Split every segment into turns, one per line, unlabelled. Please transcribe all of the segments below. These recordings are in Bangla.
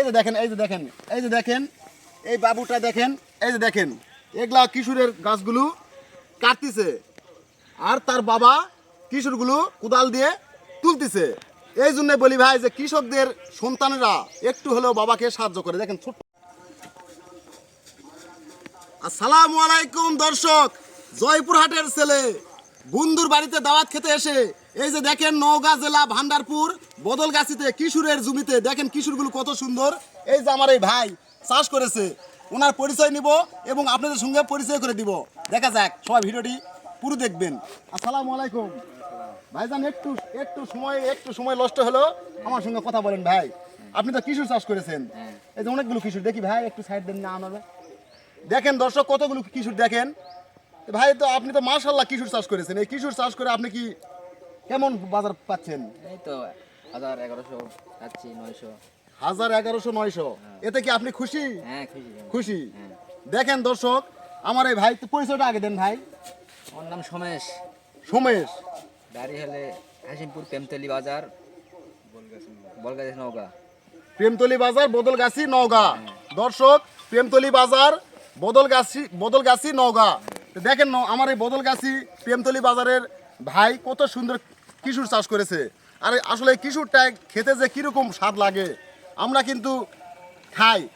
এই যে দেখেন, এই যে দেখেন, এই যে দেখেন, এই বাবুটা দেখেন, এই যে দেখেন, এগুলা কিশোরের গাছগুলো কাটতিছে আর তার বাবা কিশোরগুলো কোদাল দিয়ে তুলতিছে। এই জন্য বলি ভাই যে কৃষকদের সন্তানেরা একটু হলেও বাবাকে সাহায্য করে। দেখেন ছোট্ট আসসালামু আলাইকুম দর্শক, জয়পুরহাটের ছেলে। বন্ধুর বাড়িতে দাওয়াত খেতে এসে, এই যে দেখেন নওগাঁ জেলা ভান্ডারপুর, বদলগাছিতে কিশোরের জমিতে, দেখেন কিশোরগুলো কত সুন্দর। এই যে আমার এই ভাই, চাষ করেছে, ওনার পরিচয় নিব এবং আপনাদের সঙ্গে পরিচয় করে দিব। দেখা যাক, সবাই ভিডিওটি পুরো দেখবেন। আসসালামু আলাইকুম। ভাইজান, একটু একটু সময় একটু সময় নষ্ট হলো। আমার সঙ্গে কথা বলেন ভাই। আপনি তো কিশোর চাষ করেছেন। এই যে অনেকগুলো কিশোর। দেখি ভাই, একটু সাইড দেন না, আমার দেখেন দর্শক, কতগুলো কিশোর দেখেন। ভাই তো আপনি তো মাশাল্লাহ কিশোর চাষ করেছেন। এই কিশোর চাষ করে আপনি কি কেমন বাজার পাচ্ছেন?
এই তো হাজার এগারোশো যাচ্ছি নয়শো।
হাজার এগারোশো নয়শো। এতে কি আপনি খুশি?
হ্যাঁ খুশি
খুশি?
হ্যাঁ।
দেখেন দর্শক আমার এই ভাই পরিচয়টা আগে দেন ভাই।
আমার নাম সমেশ।
সোমেশ?
বাড়ি হলে হাসিমপুর প্রেমতলি বাজার বলগাছি নৌকা।
প্রেমতলি বাজার বদলগাছি নওগাঁ। দর্শক প্রেমতলি বাজার বদলগাছি বদলগাছি নওগাঁ। তো দেখেন ন- আমার এই বদলগাছি প্রেমতলি বাজারের ভাই কত সুন্দর কিশোর চাষ করেছে। আর আসলে কিশোরটা খেতে যে কীরকম স্বাদ লাগে, আমরা কিন্তু খাই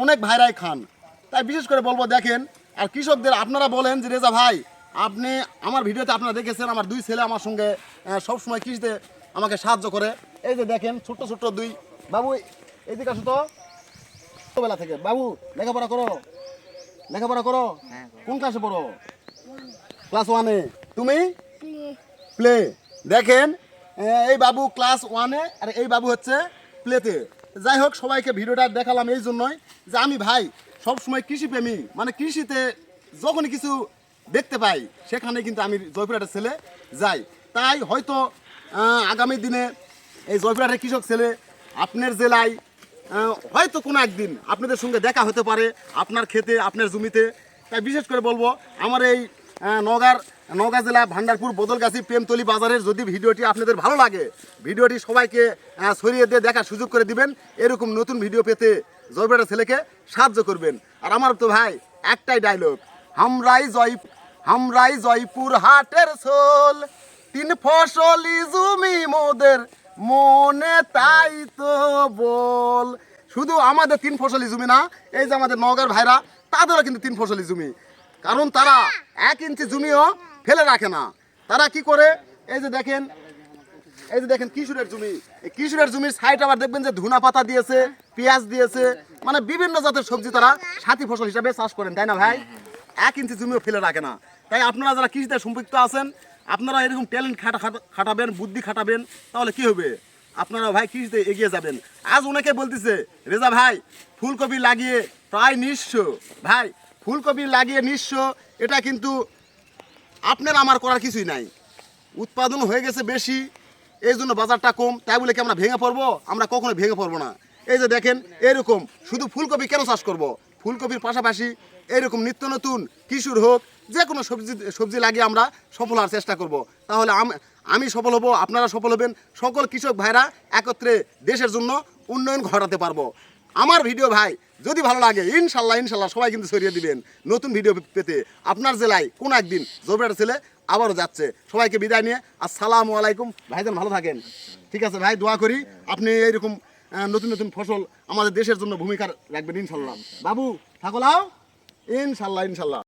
অনেক ভাইরাই খান। তাই বিশেষ করে বলব, দেখেন, আর কৃষকদের আপনারা বলেন যে, রেজা ভাই, আপনি আমার ভিডিওতে আপনারা দেখেছেন, আমার দুই ছেলে আমার সঙ্গে সবসময় কৃষিতে আমাকে সাহায্য করে। এই যে দেখেন, ছোট্ট ছোট্ট দুই। বাবু এদিকে আসো তো। ছোটবেলা থেকে। বাবু, লেখাপড়া করো। লেখাপড়া করো?
হ্যাঁ
কোন ক্লাসে পড়ো? ক্লাস ওয়ানে তুমি? প্লে দেখেন এই বাবু ক্লাস ওয়ানে আর এই বাবু হচ্ছে প্লেতে যাই হোক সবাইকে ভিডিওটা দেখালাম এই জন্যই যে আমি ভাই সবসময় কৃষিপ্রেমী। মানে কৃষিতে যখনই কিছু দেখতে পাই সেখানে কিন্তু আমি জয়পুরহাটের ছেলে যাই। তাই হয়তো আগামী দিনে এই জয়পুরহাটের কৃষক ছেলে আপনার জেলায় হয়তো কোনো একদিন আপনাদের সঙ্গে দেখা হতে পারে আপনার ক্ষেতে আপনার জমিতে। তাই বিশেষ করে বলব আমার এই আহ, নওগাঁর নওগাঁ জেলা ভান্ডারপুর বদলগাছি প্রেমতলি বাজারের যদি ভিডিওটি আপনাদের ভালো লাগে ভিডিওটি সবাইকে ছড়িয়ে দিয়ে দেখার সুযোগ করে দিবেন। এরকম নতুন ভিডিও পেতে জয়বেটা ছেলেকে সাহায্য করবেন। আর আমার তো ভাই একটাই ডায়লগ হামরাই জয় হামরাই জয়পুর হাটের সোল তিন ফসলি জমি মোদের মনে তাই তো বল। শুধু আমাদের তিন ফসলি জমি না, এই যে আমাদের নগর ভাইরা, তাদেরও কিন্তু তিন ফসলি জমি। কারণ তারা এক ইঞ্চি জমিও ফেলে রাখে না। তারা কি করে? এই যে দেখেন, এই যে দেখেন কিশোরের জমি। এই কিশোরের জমির সাইড আবার দেখবেন যে ধুনা পাতা দিয়েছে, পেঁয়াজ দিয়েছে মানে বিভিন্ন জাতের সবজি তারা সাথী ফসল হিসাবে চাষ করেন, তাই না ভাই? এক ইঞ্চি জমিও ফেলে রাখে না। তাই আপনারা যারা কৃষিতে সম্পৃক্ত আছেন আপনারা এরকম ট্যালেন্ট খাটা খাটা- খাটাবেন, বুদ্ধি খাটাবেন, তাহলে কি হবে? আপনারা ভাই কৃষিতে এগিয়ে যাবেন। আজ অনেকে বলতেছে, রেজা ভাই, ফুলকপি লাগিয়ে প্রায় নিঃস্ব। ভাই, ফুলকপি লাগিয়ে নিঃস্ব, এটা কিন্তু আপনার আমার করার কিছুই নাই। উৎপাদন হয়ে গেছে বেশি, এই জন্য বাজারটা কম, তাই বলে কি আমরা ভেঙে পড়ব? আমরা কখনো ভেঙে পড়ব না। এই যে দেখেন, এরকম, শুধু ফুলকপি কেন চাষ করব? ফুলকপির পাশাপাশি এরকম নিত্য নতুন কিশোর হোক, যে কোনো সবজি সবজি লাগিয়ে আমরা সফল হওয়ার চেষ্টা করব। তাহলে আম- সফল হব, আপনারা সফল হবেন। সকল কৃষক ভাইরা একত্রে দেশের জন্য উন্নয়ন ঘটাতে পারব। আমার ভিডিও ভাই, যদি ভালো লাগে, ইনশাল্লাহ ইনশাল্লাহ সবাই কিন্তু ছড়িয়ে দিবেন নতুন ভিডিও পেতে। আপনার জেলায় কোন একদিন জবের ছেলে আবারও যাচ্ছে। সবাইকে বিদায় নিয়ে, আসসালামু আলাইকুম। ভাইজান, ভালো থাকেন। ঠিক আছে ভাই, দোয়া করি। আপনি এইরকম নতুন নতুন ফসল আমাদের দেশের জন্য ভূমিকা রাখবেন ইনশাল্লাহ। বাবু থাকো লাও। ইনশাল্লাহ ইনশাল্লাহ।